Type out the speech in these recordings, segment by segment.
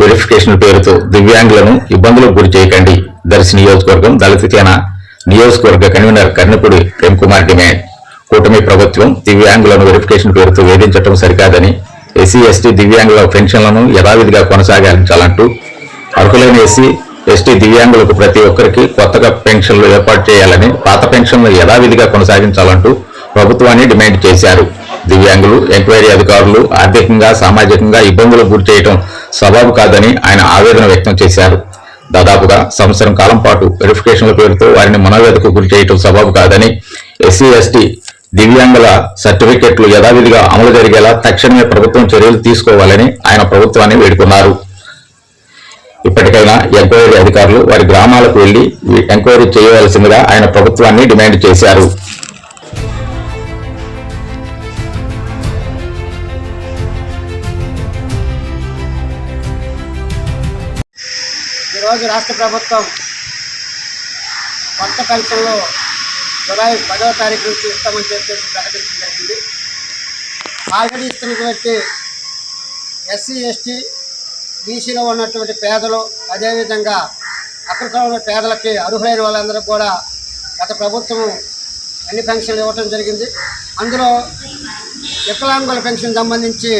Verification పేరుతో దివ్యాంగులను ఇబ్బందులకు గురి చేయకండి. దర్శి నియోజకవర్గం దళిత సేన నియోజకవర్గ కన్వీనర్ కర్ణపూడి ప్రేమ్ కుమార్ డిమాండ్. కూటమి ప్రభుత్వం దివ్యాంగులను వెరిఫికేషన్ పేరుతో వేధించడం సరికాదని ఎస్సీ ఎస్టీ దివ్యాంగుల పెన్షన్లను యథావిధిగా కొనసాగించాలంటూ అర్హులైన ఎస్సీ ఎస్టీ దివ్యాంగులకు ప్రతి ఒక్కరికి కొత్తగా పెన్షన్లు ఏర్పాటు చేయాలని పాత పెన్షన్లు యథావిధిగా కొనసాగించాలంటూ ప్రభుత్వాన్ని డిమాండ్ చేశారు. దివ్యాంగులు ఎంక్వైరీ అధికారులు ఆర్థికంగా సామాజికంగా ఇబ్బందులకు గురి చేయడం సబబు కాదని ఆయన ఆవేదన వ్యక్తం చేశారు. దాదాపుగా సంవత్సరం కాలం పాటు వెరిఫికేషన్ల పేరుతో వారిని మనోవేదకు గురి చేయడం సబబు కాదని ఎస్సీ ఎస్టీ దివ్యాంగుల సర్టిఫికెట్లు యథావిధిగా అమలు జరిగేలా తక్షణమే ప్రభుత్వం చర్యలు తీసుకోవాలని ఆయన ప్రభుత్వాన్ని వేడుకున్నారు. ఇప్పటికైనా ఎంక్వైరీ అధికారులు వారి గ్రామాలకు వెళ్ళి ఎంక్వైరీ చేయవలసిందిగా ఆయన ప్రభుత్వాన్ని డిమాండ్ చేశారు. ఈరోజు రాష్ట్ర ప్రభుత్వం కొత్త పెన్షన్లో జులై పదవ తారీఖు నుంచి ఇస్తామని చెప్పేసి ప్రకటించడం జరిగింది. ఆల్రెడీ ఇస్తున్నటువంటి ఎస్సీ ఎస్టీ బీసీలో ఉన్నటువంటి పేదలు అదేవిధంగా అక్కడ ఉన్న పేదలకి అర్హులైన వాళ్ళందరూ కూడా గత ప్రభుత్వం అన్ని పెన్షన్లు ఇవ్వటం జరిగింది. అందులో వికలాంగుల పెన్షన్ సంబంధించి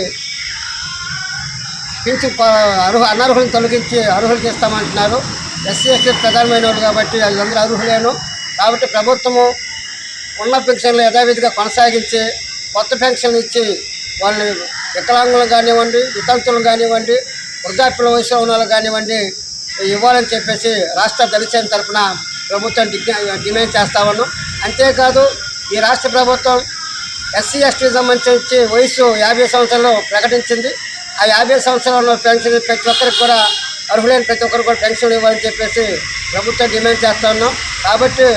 పెన్షన్ అర్హు అనర్హులను తొలగించి అర్హులు చేస్తామంటున్నారు. ఎస్సీ ఎస్టీ ప్రధానమైన వాళ్ళు కాబట్టి వాళ్ళందరూ అర్హులేను. కాబట్టి ప్రభుత్వము ఉన్న పెన్షన్లు యథావిధిగా కొనసాగించి కొత్త పెన్షన్లు ఇచ్చి వాళ్ళని వికలాంగులు కానివ్వండి వితంతులు కానివ్వండి వృద్ధాప్య వయసులో ఉన్న వాళ్ళు కానివ్వండి ఇవ్వాలని చెప్పేసి రాష్ట్ర దళిత తరఫున ప్రభుత్వం డిమాండ్ చేస్తా ఉన్నాం. అంతేకాదు ఈ రాష్ట్ర ప్రభుత్వం ఎస్సీ ఎస్టీ సంబంధించి వయసు యాభై సంవత్సరాలు ప్రకటించింది. ఆ యాభై సంవత్సరాల్లో పెన్షన్ ప్రతి ఒక్కరికి కూడా అర్హులైన ప్రతి ఒక్కరికి కూడా పెన్షన్ ఇవ్వాలని చెప్పేసి ప్రభుత్వం డిమాండ్ చేస్తా ఉన్నాం. కాబట్టి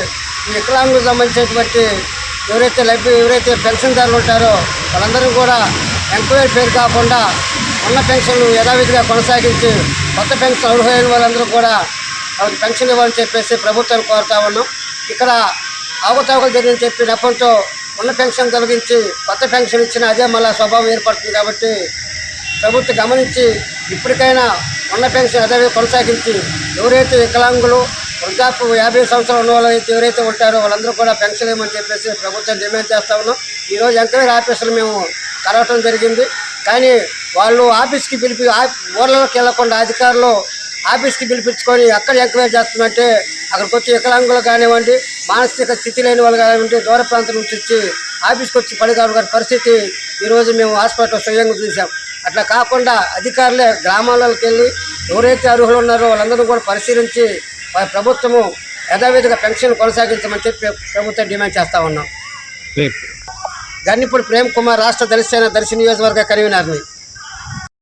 వికలాంగులకు సంబంధించినటువంటి ఎవరైతే లభ్య ఎవరైతే పెన్షన్దారులు ఉంటారో వాళ్ళందరూ కూడా ఎంక్వైరీ పేరు కాకుండా ఉన్న పెన్షన్లు యథావిధిగా కొనసాగించి కొత్త పెన్షన్ అర్హులైన వాళ్ళందరూ కూడా వాళ్ళకి పెన్షన్ ఇవ్వాలని చెప్పేసి ప్రభుత్వాన్ని కోరుతా ఉన్నాం. ఇక్కడ అవకతవకలు జరిగిందని చెప్పి నెపంతో ఉన్న పెన్షన్ తొలగించి కొత్త పెన్షన్ ఇచ్చిన అదే మళ్ళీ స్వభావం ఏర్పడుతుంది కాబట్టి ప్రభుత్వం గమనించి ఇప్పటికైనా ఉన్న పెన్షన్ అదే కొనసాగించి ఎవరైతే వికలాంగులు వృద్ధాపు యాభై సంవత్సరాలు ఉన్న వాళ్ళు అయితే ఎవరైతే ఉంటారో వాళ్ళందరూ కూడా పెన్షన్ ఇవ్వమని చెప్పేసి ప్రభుత్వం డిమాండ్ చేస్తా ఉన్నాం. ఈరోజు ఎంక్వైరీ ఆఫీసులు మేము కలవటం జరిగింది. కానీ వాళ్ళు ఆఫీస్కి పిలిపి ఆ- ఊర్లలోకి వెళ్ళకుండా అధికారులు ఆఫీస్కి పిలిపించుకొని ఎక్కడ ఎంక్వైరీ చేస్తున్నట్టే అక్కడికి వచ్చి వికలాంగులు కానివ్వండి మానసిక స్థితి లేని వాళ్ళు కానివ్వండి దూర ప్రాంతం నుంచి వచ్చి ఆఫీస్కి వచ్చి పడిగారు గారి పరిస్థితి ఈరోజు మేము హాస్పిటల్ స్వయంగా చూసాం అట్లా కాకుండా అధికారులే గ్రామాలకు వెళ్ళి ఎవరైతే అర్హులు ఉన్నారో వాళ్ళందరూ కూడా పరిశీలించి వారి ప్రభుత్వము యథావిధిగా పెన్షన్ కొనసాగించమని చెప్పి ప్రభుత్వం డిమాండ్ చేస్తా ఉన్నాం. గన్నిపూడి ప్రేమ్ కుమార్ రాష్ట్ర సేన దర్శి నియోజకవర్గ కన్వీనర్ని.